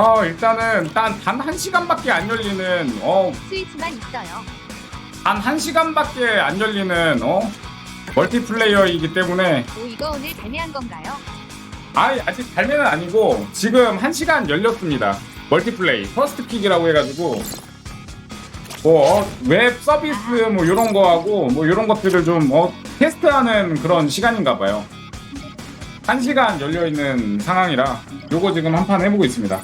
어 일단은 단한 시간밖에 안 열리는 어. 스위치만 있어요. 단 한 시간밖에 안 열리는 어 멀티플레이어이기 때문에. 오 이거 오늘 발매한 건가요? 아 아직 발매는 아니고 지금 한 시간 열렸습니다. 멀티플레이 퍼스트 픽이라고 해가지고. 뭐웹 서비스 뭐 이런 거하고 뭐 이런 것들을 좀 어, 테스트하는 그런 시간인가 봐요. 한 시간 열려 있는 상황이라 요거 지금 한 판 해보고 있습니다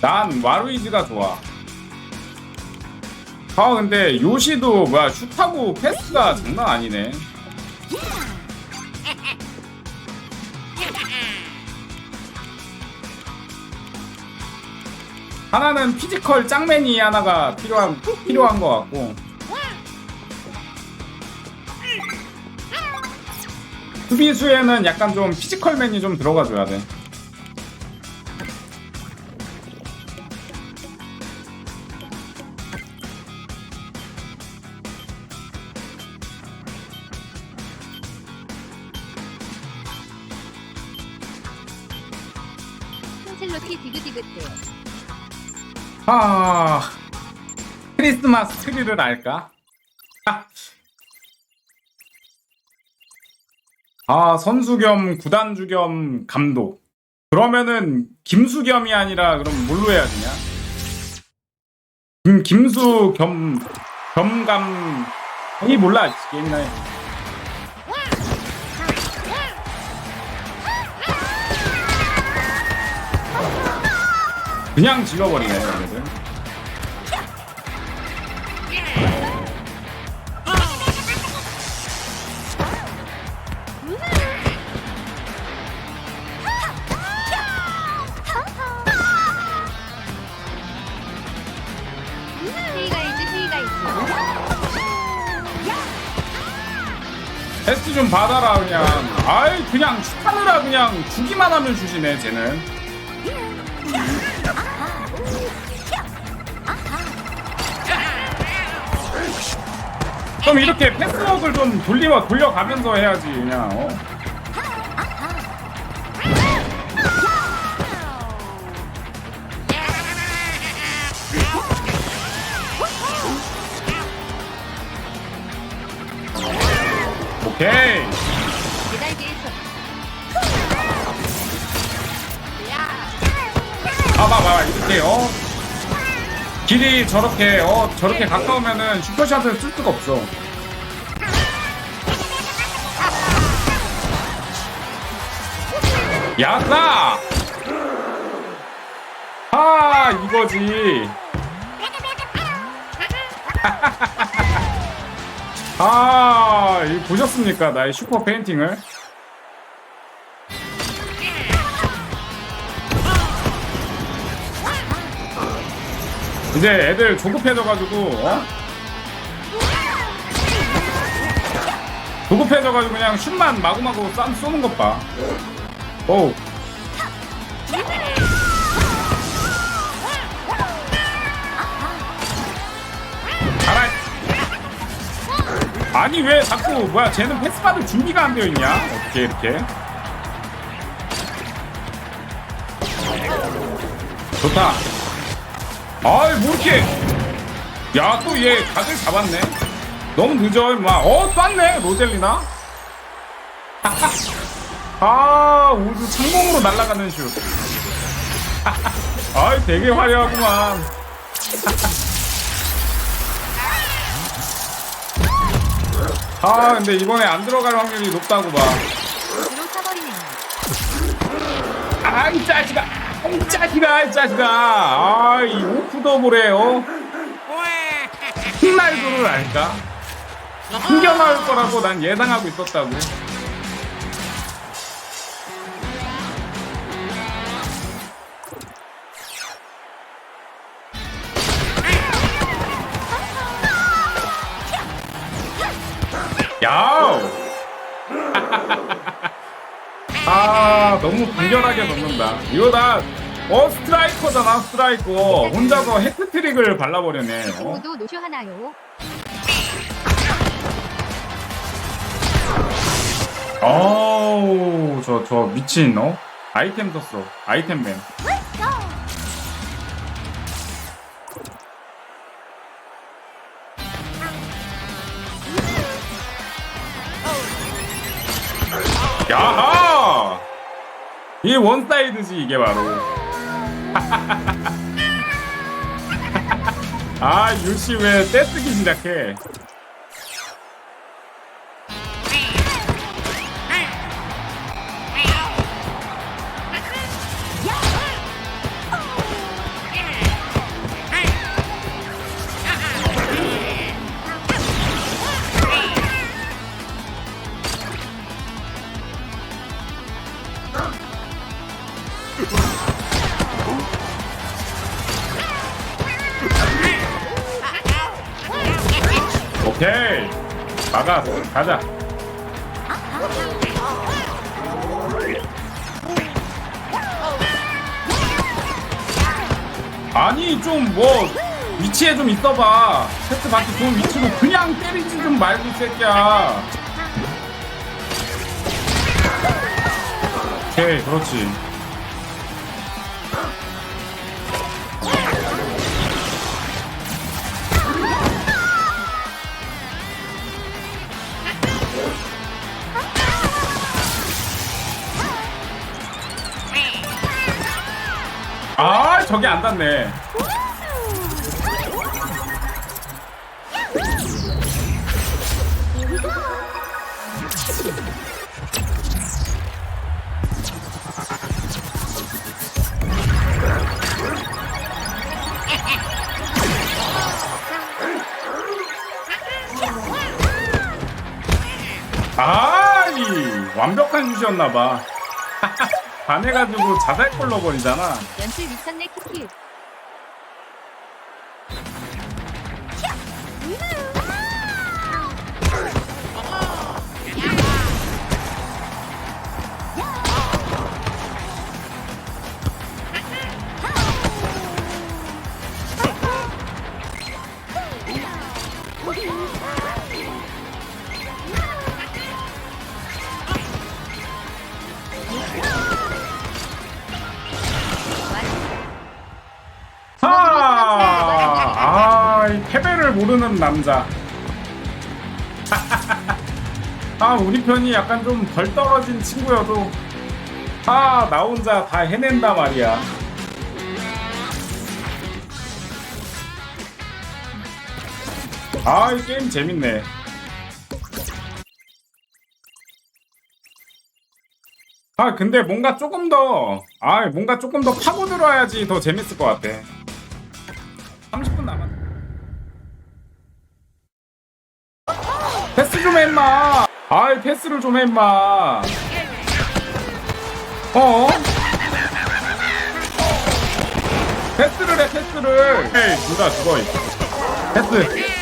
난 와루이즈가 좋아. 아 근데 요시도 뭐야 슛하고 패스가 장난 아니네. 하나는 피지컬 짱맨이 하나가 필요한 필요한 것 같고 수비수에는 약간 좀 피지컬맨이 좀 들어가줘야 돼. 셀로티 디그디그트. 아 크리스마스 트리를 알까? 아. 아 선수 겸 구단주 겸 감독 그러면은 김수 겸이 아니라 그럼 뭘로 해야 되냐? 김 김수 겸 겸감 이 몰라 게임이나 해. 그냥 질러버리네 얘네들. 테스트 좀 받아라 그냥 아이 그냥 축하느라 그냥 주기만 하면 주시네 쟤는 좀 이렇게 패스워크를 좀 돌리며 돌려가면서 해야지 그냥 어? 오케이 봐봐 봐봐 이렇게 어 길이 저렇게 어 저렇게 가까우면은 슈퍼샷을 쓸 수가 없어. 야싸 아 이거지. 아 이거 보셨습니까? 나의 슈퍼 페인팅을 이제 애들 조급해져가지고 어? 조급해져가지고 그냥 슛만 마구마구 쌈 쏘는 것 봐. 오. 알아. 아니 왜 자꾸 뭐야 쟤는 패스 받을 준비가 안 되어 있냐? 어떻게 이렇게? 좋다. 아이 뭐 이렇게. 야 또 얘 각을 잡았네. 너무 늦어 임마. 어 쐈네 로젤리나. 아 우주 창공으로 날아가는 슛. 아이 되게 화려하구만. 아 근데 이번에 안 들어갈 확률이 높다고 봐. 아이 짜식아 이 짜식아 이 짜식아 아 이 오프더블에 어? 흑날도를 알까 숨겨 나올 거라고 난 예상하고 있었다고. 야우 아 너무 간결하게 넣는다. 이거 다 어 스트라이커잖아 스트라이커. 혼자서 헤트트릭을 발라버리네. 어? 모두 노쇼 하나요. 아우 저 저 미친 어? 아이템 썼어 아이템맨. 야하! 이 원사이드지 이게 바로 아 유씨 왜 떼쓰기 시작해 가자. 아니 좀 뭐 위치에 좀 있어봐. 세트 받기 좋은 위치로 그냥 때리지 좀 말고 이 새끼야. 오케이 그렇지 아 저게 안 닿네. 아이 완벽한 슛이었나봐 반해가지고 자살 꼴러버리잖아 연출 미쳤네 키키. 아, 아, 이 패배를 모르는 남자. 아, 우리 편이 약간 좀 덜 떨어진 친구여도, 아, 나 혼자 다 해낸다 말이야. 아, 이 게임 재밌네. 아, 근데 뭔가 조금 더, 아, 뭔가 조금 더 파고 들어야지 더 재밌을 것 같아. 아이, 패스를 좀 해, 임마. 어? 패스를 해, 패스를. 에이, 둘다 죽어, 이. 패스.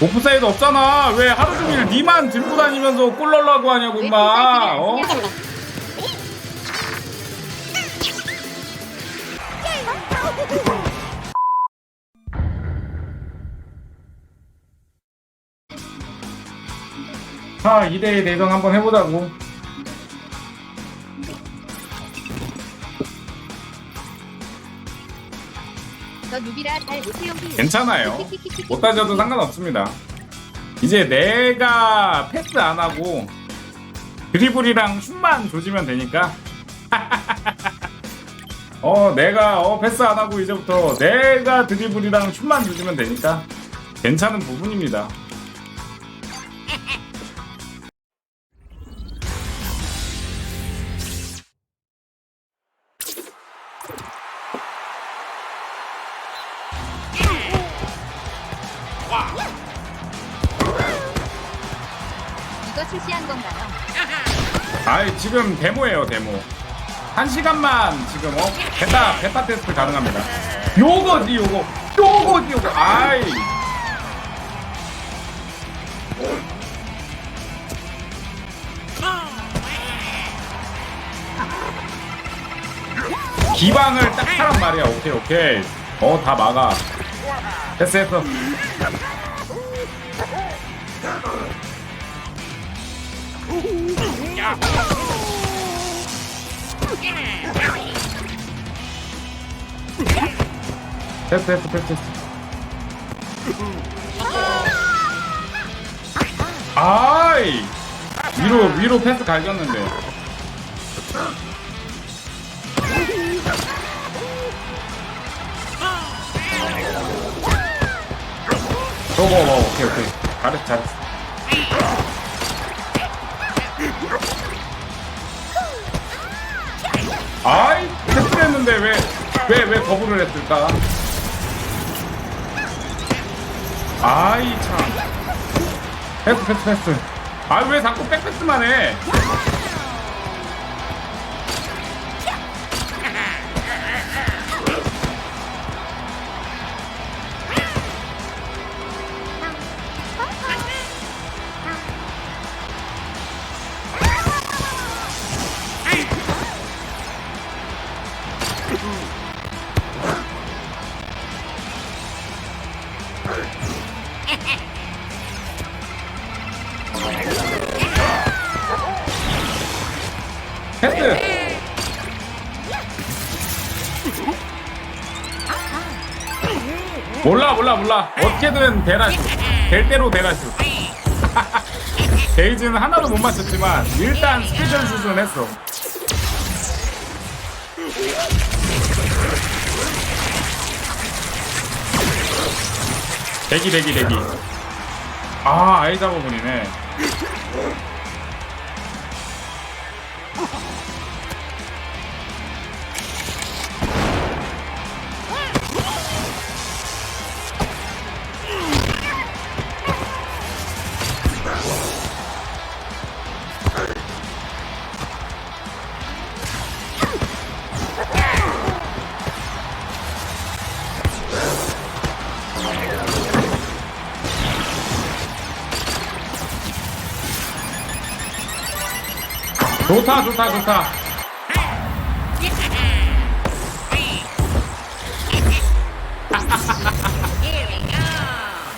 오프사이드 없잖아. 왜 하루 종일 니만 들고 다니면서 골 넣으려고 하냐고, 임마. 어? 아, 2대2 대전 한번 해보자고. 너 누비라 잘 못해요 히. 괜찮아요. 못 따져도 상관없습니다. 이제 내가 패스 안 하고 드리블이랑 슛만 조지면 되니까. 어, 내가 어 패스 안 하고 이제부터 내가 드리블이랑 슛만 조지면 되니까 괜찮은 부분입니다. 지금 데모예요 데모. 한 시간만 지금 어? 베타 베타 테스트 가능합니다. 요거지 요거. 요거지 요거. 아이. 기방을 딱 하란 말이야. 오케이 오케이. 어 다 막아. 됐어 됐어. 야. 됐어 됐어 됐어 됐어 아이! 위로 위로 패스 갈겼는데. 저거 뭐 오케이 오케이. 잘했어 잘했어 아이 패스를 했는데 왜 왜왜 거부를 했을까? 아이 참. 패스 패스 패스. 아 왜 자꾸 백패스만 해 패스 몰라 몰라 몰라. 어떻게든 대라슈 될 대로 대라슈 데이즈는 하나도 못 맞췄지만 일단 스페셜 슛은 했어 대기 대기 대기. 아 아이 작업분이네 좋다 좋다 좋다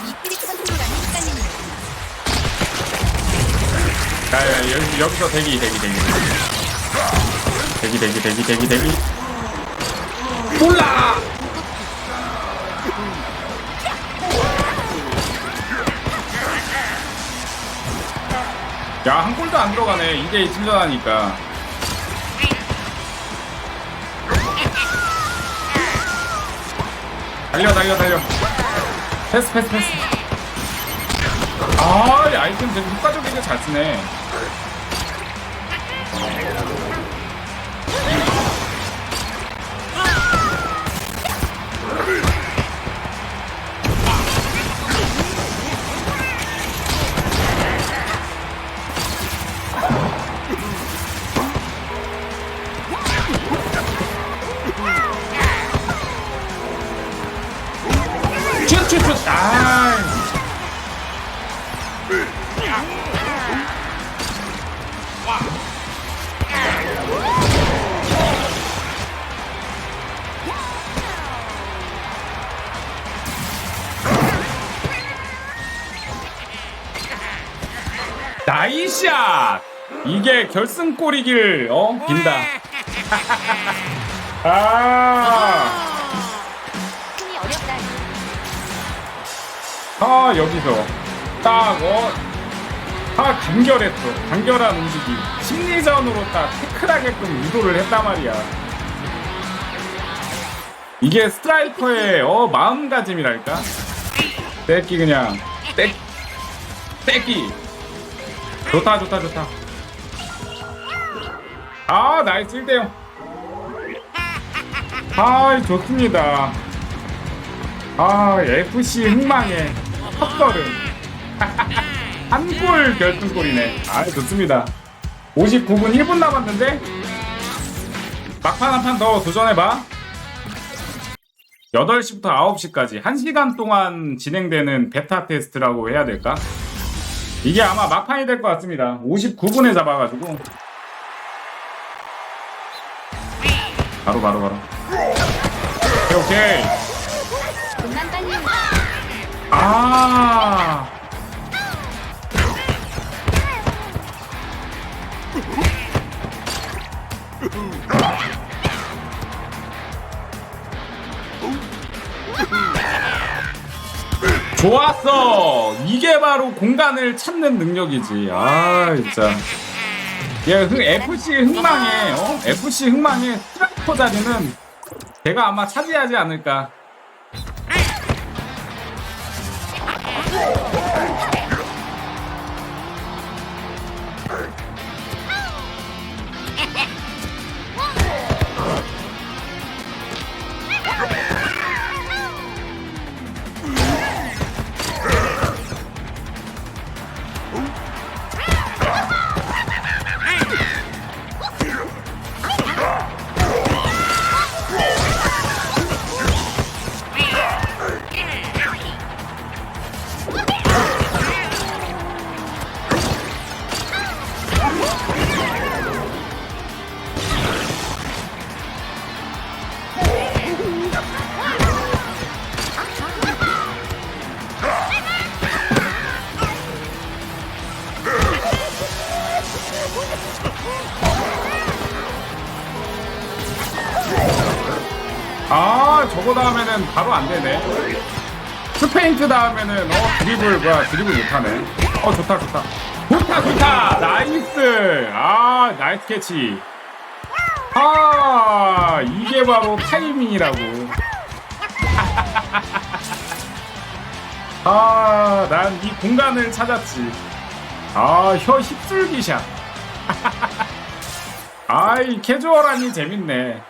이 클릭 컨트롤하는 헷갈리는 야, 야, 여기, 여기서 대기, 대기, 대기. 대기, 대기, 대기, 대기, 대기. 몰라! 야, 한 골도 안 들어가네. 이게 1점하니까. 달려, 달려, 달려. 패스, 패스, 패스. 아, 이 아이템 되게 효과적이게 잘 쓰네. 결승골이길 어? 빈다. 아. 힘이 어렵다. 아 여기서. 딱 어, 아 간결했어 간결한 움직임. 심리전으로 딱 태클하게끔 유도를 했단 말이야. 이게 스트라이커의 어 마음가짐이랄까? 떼끼 그냥. 떼 떼끼 좋다 좋다 좋다 아 나이스 1대0 아 좋습니다. 아 FC 흥망의 헛걸음. 한 골 결승골이네. 아 좋습니다. 59분 1분 남았는데? 막판 한 판 더 도전해봐. 8시부터 9시까지 1시간 동안 진행되는 베타 테스트라고 해야 될까? 이게 아마 막판이 될 것 같습니다. 59분에 잡아가지고 바로 바로 바로. 오케이 오케이. 빨리 오자. 아. 좋았어. 이게 바로 공간을 찾는 능력이지. 아 진짜. 얘 흥, FC 흥망에 어? FC 흥망에 스트라이커 자리는 제가 아마 차지하지 않을까 다음에는 바로 안 되네. 스페인트 다음에는 어 드리블 뭐야 드리블 못하네. 어 좋다 좋다. 좋다 좋다 나이스. 아 나이스 캐치. 아 이게 바로 타이밍이라고. 아 난 이 공간을 찾았지. 아혀 힙술기샷. 아이 캐주얼하니 재밌네.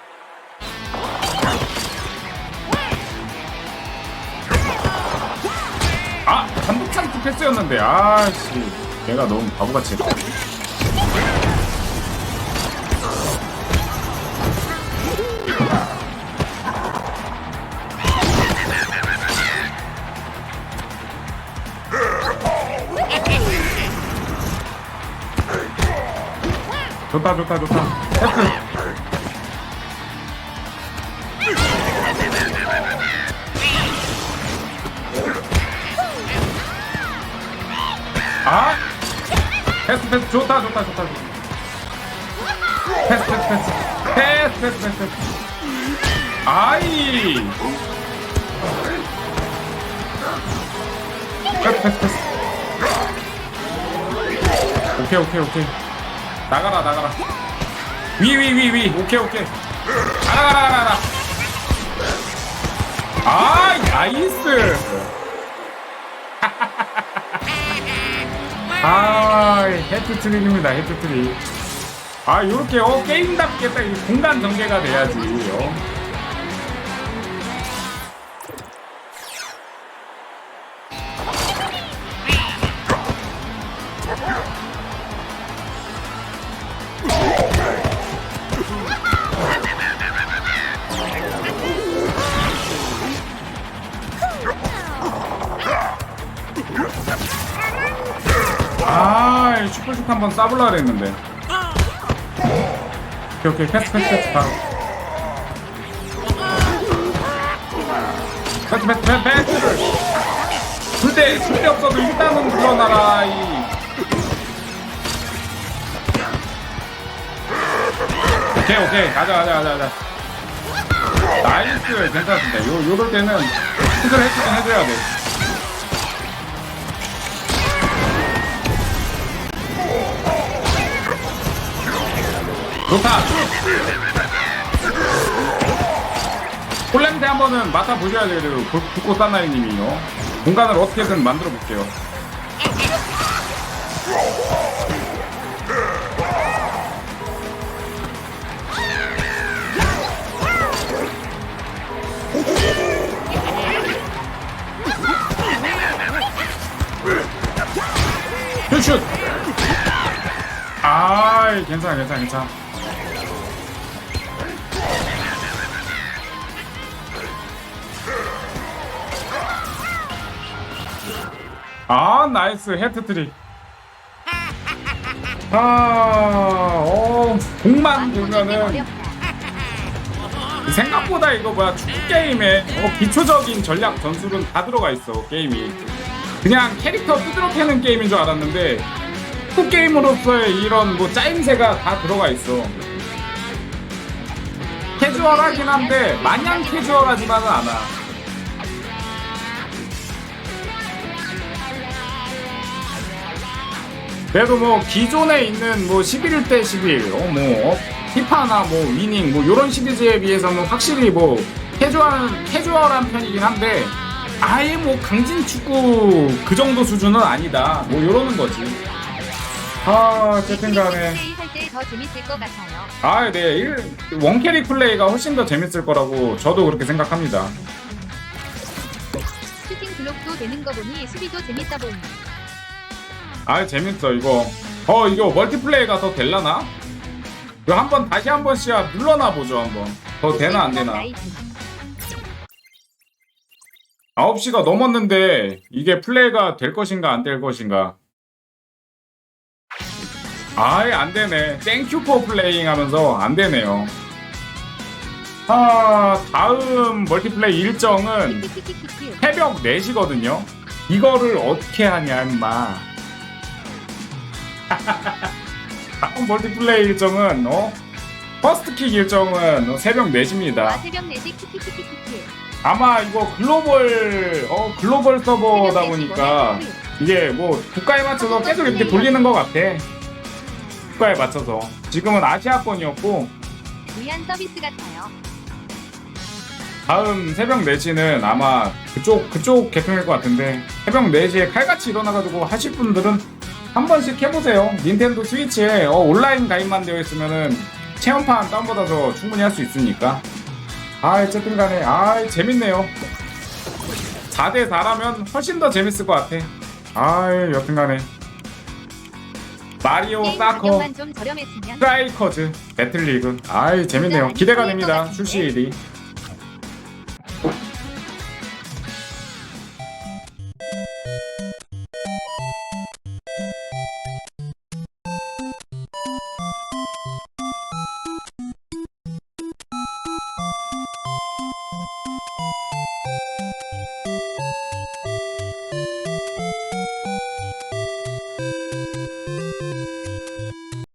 찬스 패스였는데 아씨. 내가 너무 바보같이 했다. 좋다 좋다 좋다. 패스 패스 패스. 좋다 좋다 좋다. 패스 패스 패스. 패스 패스 패스 패스. 아이! 패스 패스 패스. 오케이 오케이 오케이. 나가라 나가라. 위 위 위 위. 오케이 오케이. 가라 가라 가라 가라. 아 나이스 아, 헤트트릭입니다, 헤트트릭. 아, 요렇게, 어, 게임답게 딱이 공간 전개가 돼야지, 어. 슈퍼슛 한번 쏴볼라 그랬는데. 오케이, 오케이, 패스, 패스, 패스, 바로. 패스, 패스, 패스, 패스를. 줄때, 줄때 없어도 일단은 물러나라, 이. 오케이, 오케이, 가자, 가자, 가자, 가자. 나이스, 괜찮습니다. 요, 요럴 때는 슛을 해주긴 해줘야 돼. 좋다. 폴냄새 한 번은 맡아보셔야 돼요. 부- 북꽃 사나이님이요. 공간을 어떻게든 만들어 볼게요. 슛슛! 아, 괜찮아, 괜찮아, 괜찮아. 아 나이스. 헤트트릭. 아, 어, 공만 보면은. 생각보다 이거 뭐야 축구 게임에 어, 기초적인 전략 전술은 다 들어가 있어 게임이. 그냥 캐릭터 두드러 패는 게임인 줄 알았는데 축구 게임으로서의 이런 뭐 짜임새가 다 들어가 있어. 캐주얼하긴 한데 마냥 캐주얼하지만은 않아 그래도 뭐 기존에 있는 뭐 11대 11, 어뭐 어, 피파나 뭐 위닝 뭐 요런 시리즈에 비해서는 확실히 뭐 캐주얼한 캐주얼한 편이긴 한데 아예 뭐 강진 축구 그 정도 수준은 아니다. 뭐 요러는 거지. 아 어쨌든 간에. 아, 네. 일, 원캐릭 플레이가 훨씬 더 재밌을 거라고 저도 그렇게 생각합니다. 슈팅 블록도 되는 거 보니 수비도 재밌다 보니. 아, 재밌어, 이거. 어, 이거 멀티플레이가 더 될라나? 이거 한번 다시 한 번씩 눌러나 보죠, 한번. 더 되나, 안 되나? 9시가 넘었는데 이게 플레이가 될 것인가 안 될 것인가 아예 안 되네 땡큐 포 플레잉 하면서 안 되네요 아 다음 멀티플레이 일정은. 새벽 4시거든요 이거를 어떻게 하냐 임마 멀티플레이 일정은 어? 퍼스트킥 일정은 어, 새벽 4시입니다 아 새벽 4시 키키키키키. 아마 이거 글로벌 어 글로벌 서버다 보니까 이게 뭐 국가에 맞춰서 계속 이렇게 돌리는 것 같아. 국가에 맞춰서 지금은 아시아권이었고 위안 서비스 같아요. 다음 새벽 4시는 아마 그쪽 그쪽 개통일 것 같은데 새벽 4시에 칼같이 일어나가지고 하실 분들은 한 번씩 해보세요. 닌텐도 스위치에 어, 온라인 가입만 되어 있으면은 체험판 다운받아서 충분히 할 수 있으니까. 아 어쨌든 간에 아 재밌네요. 4대 4라면 훨씬 더 재밌을 것 같아. 아 여튼 간에 마리오 사커. 스트라이커즈 배틀리그 아이 재밌네요. 기대가 됩니다. 출시일이.